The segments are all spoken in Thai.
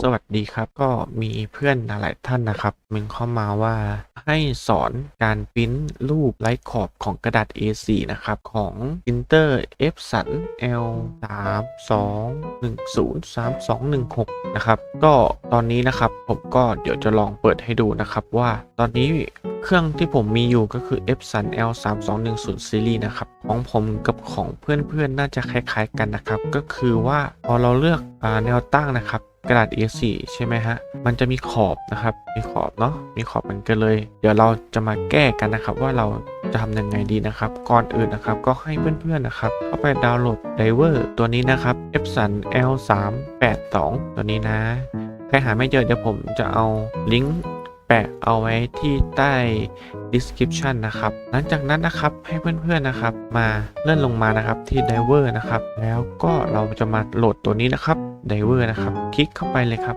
สวัสดีครับก็มีเพื่อนหลายท่านนะครับมึงเข้ามาว่าให้สอนการพิมพ์รูปไร้ขอบของกระดาษ A4 นะครับ ของ Printer Epson L 3 2 1 0 3 2 1 6นะครับ ก็ตอนนี้นะครับผมก็เดี๋ยวจะลองเปิดให้ดูนะครับว่าตอนนี้ เครื่องที่ผมมีอยู่ก็คือ Epson L 3 2 1 0 Series นะครับ ของผมกับของเพื่อนๆน่าจะคล้ายๆกันนะครับ ก็คือว่าพอเราเลือกอแนวตั้งนะครับกระดาษ A4 ใช่ไหมฮะ มันจะมีขอบนะครับ มีขอบเนาะ มีขอบมันกันเลย เดี๋ยวเราจะมาแก้กันนะครับ ว่าเราจะทำยังไงดีนะครับ ก่อนอื่นนะครับ ก็ให้เพื่อนๆนะครับ เข้าไปดาวน์โหลดไดเวอร์ตัวนี้นะครับ Epson L382 ตัวนี้นะ ใครหาไม่เจอเดี๋ยวผมจะเอาลิงก์ ปะเอาไว้ที่ใต้ description นะครับ หลังจากนั้นนะครับให้เพื่อนๆนะครับ มาเลื่อนลงมานะครับที่ diver นะครับ แล้วก็เราจะมาโหลดตัวนี้นะครับ diver นะครับ คลิกเข้าไปเลยครับ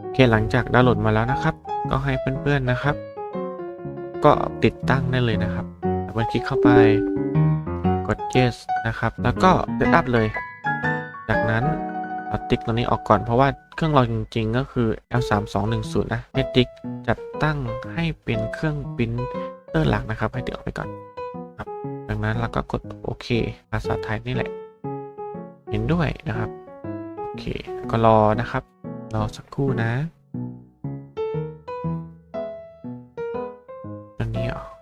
โอเคหลังจากดาวน์โหลดมาแล้วนะครับ ก็ให้เพื่อนๆนะครับ ก็ติดตั้งได้เลยนะครับแล้วมันคลิกเข้าไปกด yes นะครับ แล้วก็ setup เลย จากนั้น เอาติ๊กตัวนี้ออกก่อนเพราะว่าเครื่องเราจริงๆ ก็คือ L3210 นะให้ติ๊กจัดตั้งให้เป็นเครื่องปรินเตอร์หลักนะครับ ให้ติ๊กออกไปก่อนครับดังนั้นเราก็กดโอเคภาษาไทยนี่แหละ เห็นด้วยนะครับโอเคก็รอนะครับรอสักครู่นะตัวนี้เห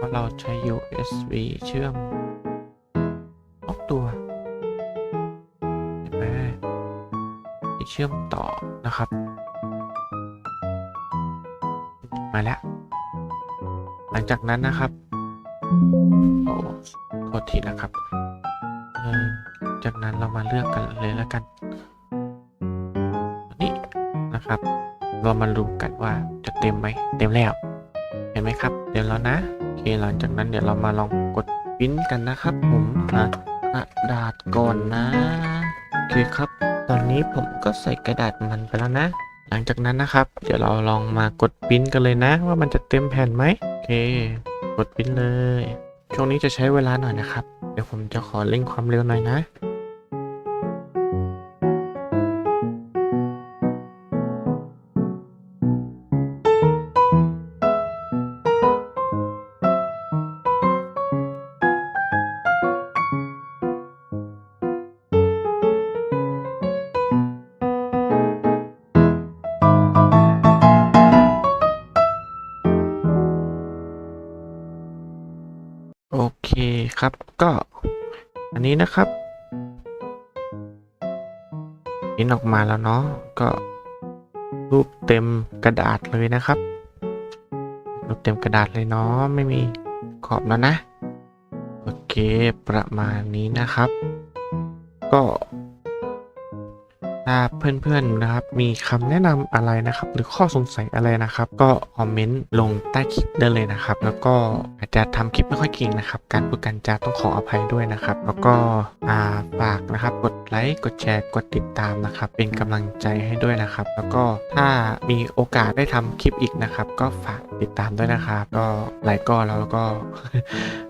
เพราะเราใช้ USB เชื่อมออกตัว เห็นไหมที่เชื่อมต่อนะครับ มาแล้ว หลังจากนั้นนะครับโอ้โทษทีนะครับจากนั้นเรามาเลือกกันเลยแล้วกันนี่นะครับ เรามาดูกันว่าจะเต็มไหม เต็มแล้ว เห็นไหมครับ เต็มแล้วนะ เคหลังจากนั้นเดี๋ยวเรามาลองกดปริ้นกันนะครับ ผมนะกระดาษก่อนนะโอเคครับ ตอนนี้ผมก็ใส่กระดาษมันไปแล้วนะ หลังจากนั้นนะครับ เดี๋ยวเราลองมากดปริ้นกันเลยนะ ว่ามันจะเต็มแผ่นไหมโอเค กดปริ้นเลย ช่วงนี้จะใช้เวลาหน่อยนะครับ เดี๋ยวผมจะขอเร่งความเร็วหน่อยนะ โอเคครับก็อันนี้นะครับอินออกมาแล้วเนาะก็รูปเต็มกระดาษเลยนะครับ รูปเต็มกระดาษเลยเนาะไม่มีขอบแล้วนะ โอเคประมาณนี้นะครับ ก็ ถ้าเพื่อนๆนะครับ มีคำแนะนำอะไรนะครับ หรือข้อสงสัยอะไรนะครับ ก็คอมเมนต์ลงใต้คลิปได้เลยนะครับ แล้วก็อาจจะทำคลิปไม่ค่อยเก่งนะครับ การพูดการจาต้องขออภัยด้วยนะครับ แล้วก็ฝากนะครับ กดไลค์กดแชร์กดติดตามนะครับ เป็นกำลังใจให้ด้วยนะครับ แล้วก็ถ้ามีโอกาสได้ทำคลิปอีกนะครับ ก็ฝากติดตามด้วยนะครับ ก็ไลค์ก็แล้วก็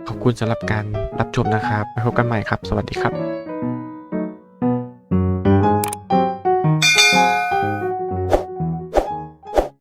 ขอบคุณสำหรับการรับชมนะครับพบกันใหม่ครับ สวัสดีครับ